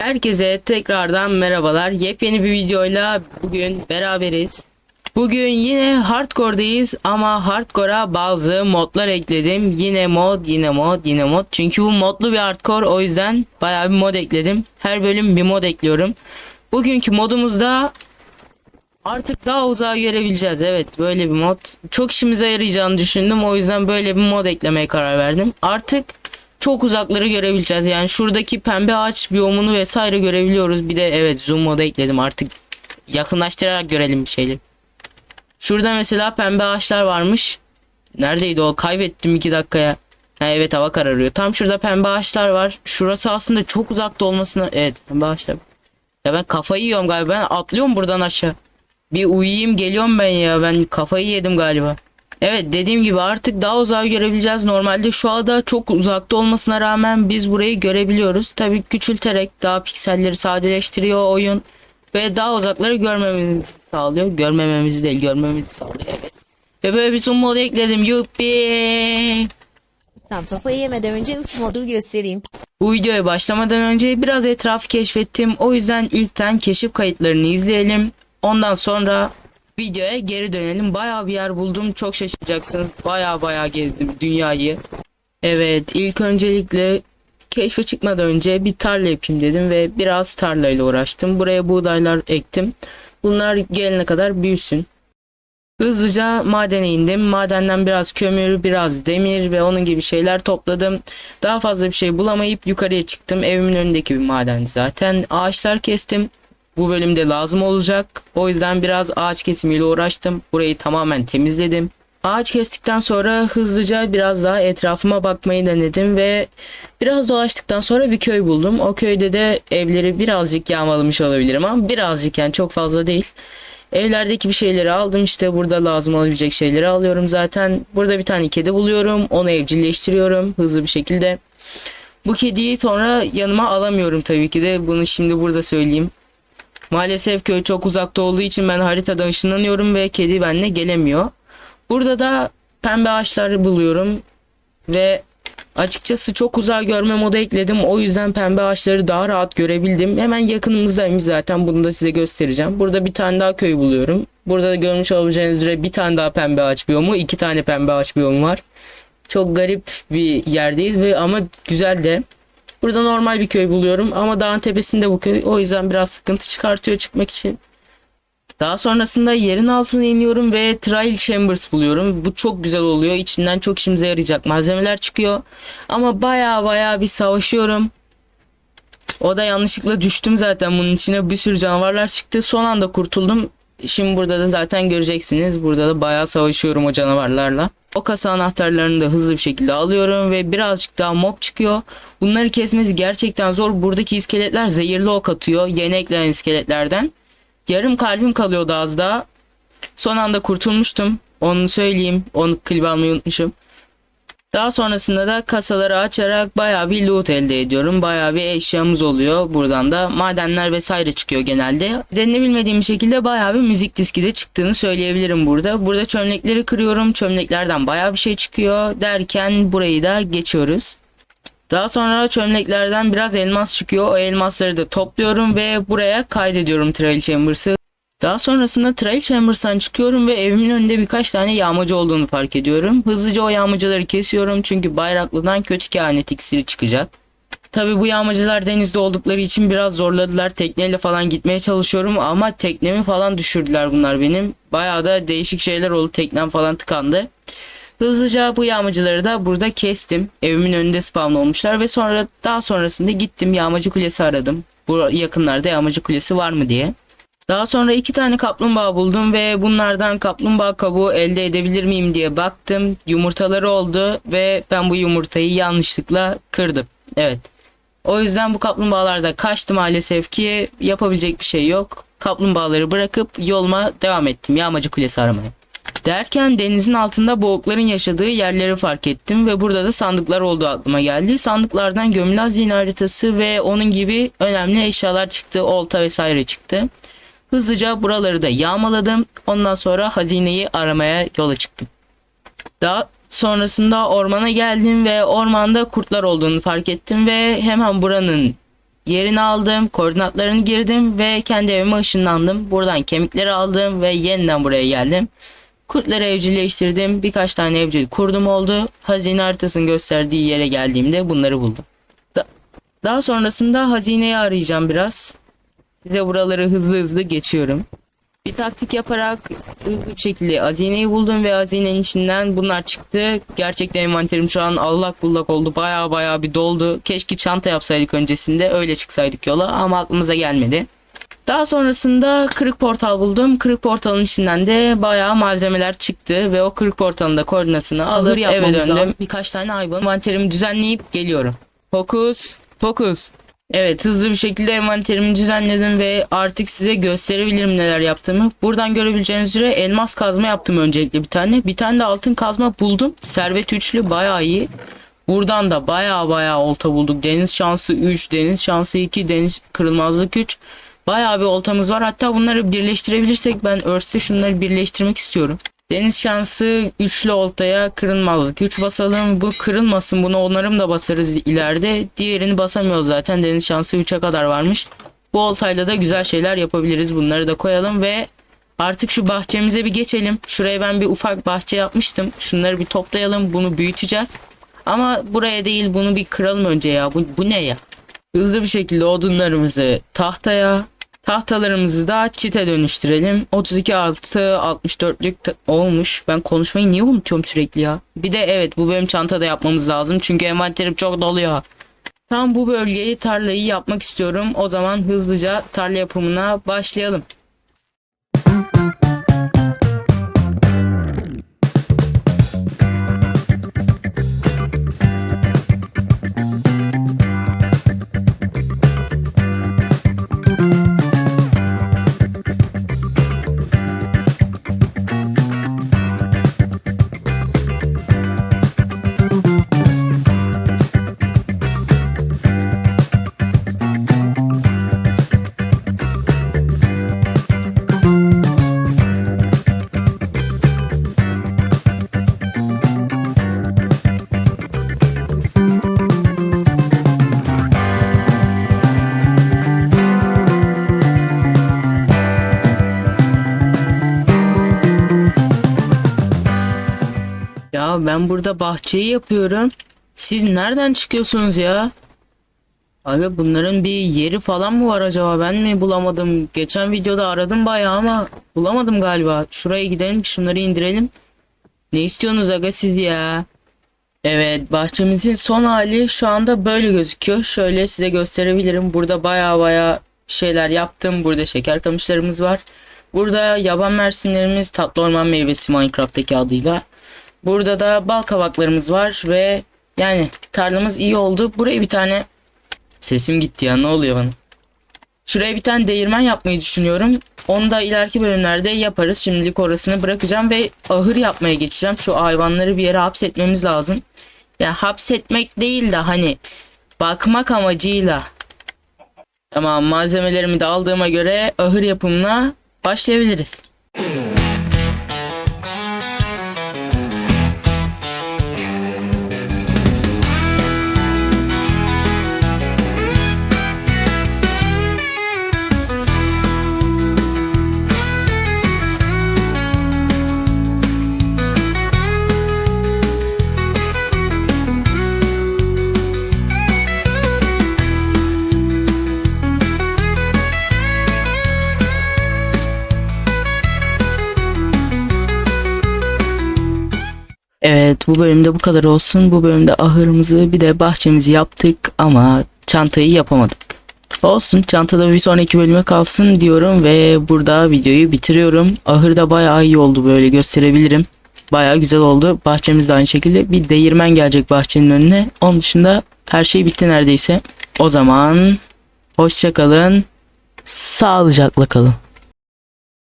Herkese tekrardan merhabalar. Yepyeni bir videoyla bugün beraberiz. Bugün yine hardcore'dayız ama hardcore'a bazı modlar ekledim. Yine mod, yine mod, yine mod. Çünkü bu modlu bir hardcore o yüzden bayağı bir mod ekledim. Her bölüm bir mod ekliyorum. Bugünkü modumuzda artık daha uzağa görebileceğiz. Evet böyle bir mod. Çok işimize yarayacağını düşündüm. O yüzden böyle bir mod eklemeye karar verdim. Artık çok uzakları görebileceğiz. Yani şuradaki pembe ağaç biyomunu vesaire görebiliyoruz. Bir de evet zoom moda ekledim artık. Yakınlaştırarak görelim bir şeyleri. Şurada mesela pembe ağaçlar varmış. Neredeydi o? Kaybettim 2 dakikaya. Ha, evet hava kararıyor. Tam şurada pembe ağaçlar var. Şurası aslında çok uzakta olmasına... Evet pembe ağaçlar. Ya ben kafayı yiyorum galiba. Ben atlıyorum buradan aşağı. Bir uyuyayım geliyorum ben ya. Ben kafayı yedim galiba. Evet dediğim gibi artık daha uzağı görebileceğiz. Normalde şu anda çok uzakta olmasına rağmen biz burayı görebiliyoruz. Tabii küçülterek daha pikselleri sadeleştiriyor oyun. Ve daha uzakları görmemizi sağlıyor. Görmememizi değil görmemizi sağlıyor evet. Ve böyle bir zoom modu ekledim. Yuppi. Tamam kafayı yemeden önce 3 modu göstereyim. Bu videoya başlamadan önce biraz etrafı keşfettim. O yüzden ilkten keşif kayıtlarını izleyelim. Ondan sonra videoya geri dönelim. Bayağı bir yer buldum. Çok şaşıracaksınız. Bayağı bayağı gezdim dünyayı. Evet ilk öncelikle keşfe çıkmadan önce bir tarla yapayım dedim ve biraz tarlayla uğraştım. Buraya buğdaylar ektim. Bunlar gelene kadar büyüsün. Hızlıca madene indim. Madenden biraz kömür, biraz demir ve onun gibi şeyler topladım. Daha fazla bir şey bulamayıp yukarıya çıktım. Evimin önündeki bir madendi zaten. Ağaçlar kestim. Bu bölümde lazım olacak. O yüzden biraz ağaç kesimiyle uğraştım. Burayı tamamen temizledim. Ağaç kestikten sonra hızlıca biraz daha etrafıma bakmayı denedim ve biraz dolaştıktan sonra bir köy buldum. O köyde de evleri birazcık yağmalamış olabilirim ama birazcık yani çok fazla değil. Evlerdeki bir şeyleri aldım işte burada lazım olabilecek şeyleri alıyorum zaten. Burada bir tane kedi buluyorum. Onu evcilleştiriyorum hızlı bir şekilde. Bu kediyi sonra yanıma alamıyorum tabii ki de. Bunu şimdi burada söyleyeyim. Maalesef köy çok uzakta olduğu için ben haritadan ışınlanıyorum ve kedi benimle gelemiyor. Burada da pembe ağaçları buluyorum ve açıkçası çok uzağa görme modu ekledim. O yüzden pembe ağaçları daha rahat görebildim. Hemen yakınımızdaymış zaten bunu da size göstereceğim. Burada bir tane daha köy buluyorum. Burada da görmüş olabileceğiniz üzere bir tane daha pembe ağaç biyomu, iki tane pembe ağaç biyomu var. Çok garip bir yerdeyiz ve ama güzel de. Burada normal bir köy buluyorum ama dağın tepesinde bu köy. O yüzden biraz sıkıntı çıkartıyor çıkmak için. Daha sonrasında yerin altına iniyorum ve trial chambers buluyorum. Bu çok güzel oluyor. İçinden çok işimize yarayacak malzemeler çıkıyor. Ama baya baya bir savaşıyorum. O da yanlışlıkla düştüm zaten bunun içine bir sürü canavarlar çıktı. Son anda kurtuldum. Şimdi burada da zaten göreceksiniz. Burada da bayağı savaşıyorum o canavarlarla. O kasa anahtarlarını da hızlı bir şekilde alıyorum ve birazcık daha mob çıkıyor. Bunları kesmesi gerçekten zor. Buradaki iskeletler zehirli ok atıyor. Yeni eklenen iskeletlerden. Yarım kalbim kalıyordu az daha. Son anda kurtulmuştum. Onu söyleyeyim. Onu klip almayı unutmuşum. Daha sonrasında da kasaları açarak bayağı bir loot elde ediyorum. Bayağı bir eşyamız oluyor. Buradan da madenler vesaire çıkıyor genelde. Denini bilmediğim bir şekilde bayağı bir müzik diski de çıktığını söyleyebilirim burada. Burada çömlekleri kırıyorum. Çömleklerden bayağı bir şey çıkıyor. Derken burayı da geçiyoruz. Daha sonra çömleklerden biraz elmas çıkıyor. O elmasları da topluyorum ve buraya kaydediyorum Trail Chambers'ı. Daha sonrasında Trail Chambers'tan çıkıyorum ve evimin önünde birkaç tane yağmacı olduğunu fark ediyorum. Hızlıca o yağmacıları kesiyorum çünkü bayraklıdan kötü kehanet iksiri çıkacak. Tabi bu yağmacılar denizde oldukları için biraz zorladılar. Tekneyle falan gitmeye çalışıyorum ama teknemi falan düşürdüler bunlar benim. Bayağı da değişik şeyler oldu. Teknem falan tıkandı. Hızlıca bu yağmacıları da burada kestim. Evimin önünde spawn olmuşlar ve sonra daha sonrasında gittim yağmacı kulesi aradım. Bu yakınlarda yağmacı kulesi var mı diye. Daha sonra iki tane kaplumbağa buldum ve bunlardan kaplumbağa kabuğu elde edebilir miyim diye baktım. Yumurtaları oldu ve ben bu yumurtayı yanlışlıkla kırdım. Evet. O yüzden bu kaplumbağalarda kaçtı maalesef ki yapabilecek bir şey yok. Kaplumbağaları bırakıp yoluma devam ettim yağmacı kulesi aramaya. Derken denizin altında boğukların yaşadığı yerleri fark ettim ve burada da sandıklar olduğu aklıma geldi. Sandıklardan gömülü hazine haritası ve onun gibi önemli eşyalar çıktı. Olta vesaire çıktı. Hızlıca buraları da yağmaladım. Ondan sonra hazineyi aramaya yola çıktım. Daha sonrasında ormana geldim ve ormanda kurtlar olduğunu fark ettim ve hemen buranın yerini aldım, koordinatlarını girdim ve kendi evime ışınlandım. Buradan kemikleri aldım ve yeniden buraya geldim. Kurtları evcilleştirdim. Birkaç tane evcil kurdum oldu. Hazine haritasının gösterdiği yere geldiğimde bunları buldum. Da- daha sonrasında hazineyi arayacağım biraz. Size buraları hızlı hızlı geçiyorum. Bir taktik yaparak hızlı bir şekilde hazineyi buldum ve hazinenin içinden bunlar çıktı. Gerçekten envanterim şu an allak bullak oldu. Baya baya bir doldu. Keşke çanta yapsaydık öncesinde öyle çıksaydık yola ama aklımıza gelmedi. Daha sonrasında kırık portal buldum. Kırık portalın içinden de bayağı malzemeler çıktı ve o kırık portalın da koordinatını alıp eve döndüm. lazım. Birkaç tane hayvan envanterimi düzenleyip geliyorum. Fokus, fokus. Evet hızlı bir şekilde envanterimi düzenledim ve artık size gösterebilirim neler yaptığımı. Buradan görebileceğiniz üzere elmas kazma yaptım öncelikle bir tane. Bir tane de altın kazma buldum. Servet üçlü bayağı iyi. Buradan da bayağı bayağı olta bulduk. Deniz şansı 3, deniz şansı 2, deniz kırılmazlık 3. Bayağı bir oltamız var. Hatta bunları birleştirebilirsek ben Earth'te şunları birleştirmek istiyorum. Deniz şansı üçlü oltaya kırılmazlık 3 basalım. Bu kırılmasın bunu onarım da basarız ileride. Diğerini basamıyoruz zaten. Deniz şansı 3'e kadar varmış. Bu oltayla da güzel şeyler yapabiliriz. Bunları da koyalım ve artık şu bahçemize bir geçelim. Şuraya ben bir ufak bahçe yapmıştım. Şunları bir toplayalım. Bunu büyüteceğiz. Ama buraya değil bunu bir kıralım önce ya. Bu, bu ne ya? Hızlı bir şekilde odunlarımızı tahtaya, tahtalarımızı da çite dönüştürelim. 32 artı 64'lük ta- olmuş. Ben konuşmayı niye unutuyorum sürekli ya? Bir de evet bu bölüm çantada yapmamız lazım. Çünkü envanterim çok doluyor. Tam bu bölgeyi tarlayı yapmak istiyorum. O zaman hızlıca tarla yapımına başlayalım. Ben burada bahçeyi yapıyorum. Siz nereden çıkıyorsunuz ya? Abi bunların bir yeri falan mı var acaba? Ben mi bulamadım? Geçen videoda aradım bayağı ama bulamadım galiba. Şuraya gidelim, şunları indirelim. Ne istiyorsunuz aga siz ya? Evet, bahçemizin son hali şu anda böyle gözüküyor. Şöyle size gösterebilirim. Burada bayağı bayağı şeyler yaptım. Burada şeker kamışlarımız var. Burada yaban mersinlerimiz tatlı orman meyvesi Minecraft'taki adıyla. Burada da bal kabaklarımız var ve yani tarlamız iyi oldu. Buraya bir tane sesim gitti ya ne oluyor bana? Şuraya bir tane değirmen yapmayı düşünüyorum. Onu da ileriki bölümlerde yaparız. Şimdilik orasını bırakacağım ve ahır yapmaya geçeceğim. Şu hayvanları bir yere hapsetmemiz lazım. Yani hapsetmek değil de hani bakmak amacıyla. Tamam malzemelerimi de aldığıma göre ahır yapımına başlayabiliriz. Evet bu bölümde bu kadar olsun. Bu bölümde ahırımızı bir de bahçemizi yaptık ama çantayı yapamadık. Olsun çantada bir sonraki bölüme kalsın diyorum ve burada videoyu bitiriyorum. Ahırda bayağı iyi oldu böyle gösterebilirim. Bayağı güzel oldu. Bahçemiz de aynı şekilde bir değirmen gelecek bahçenin önüne. Onun dışında her şey bitti neredeyse. O zaman hoşça kalın. Sağlıcakla kalın.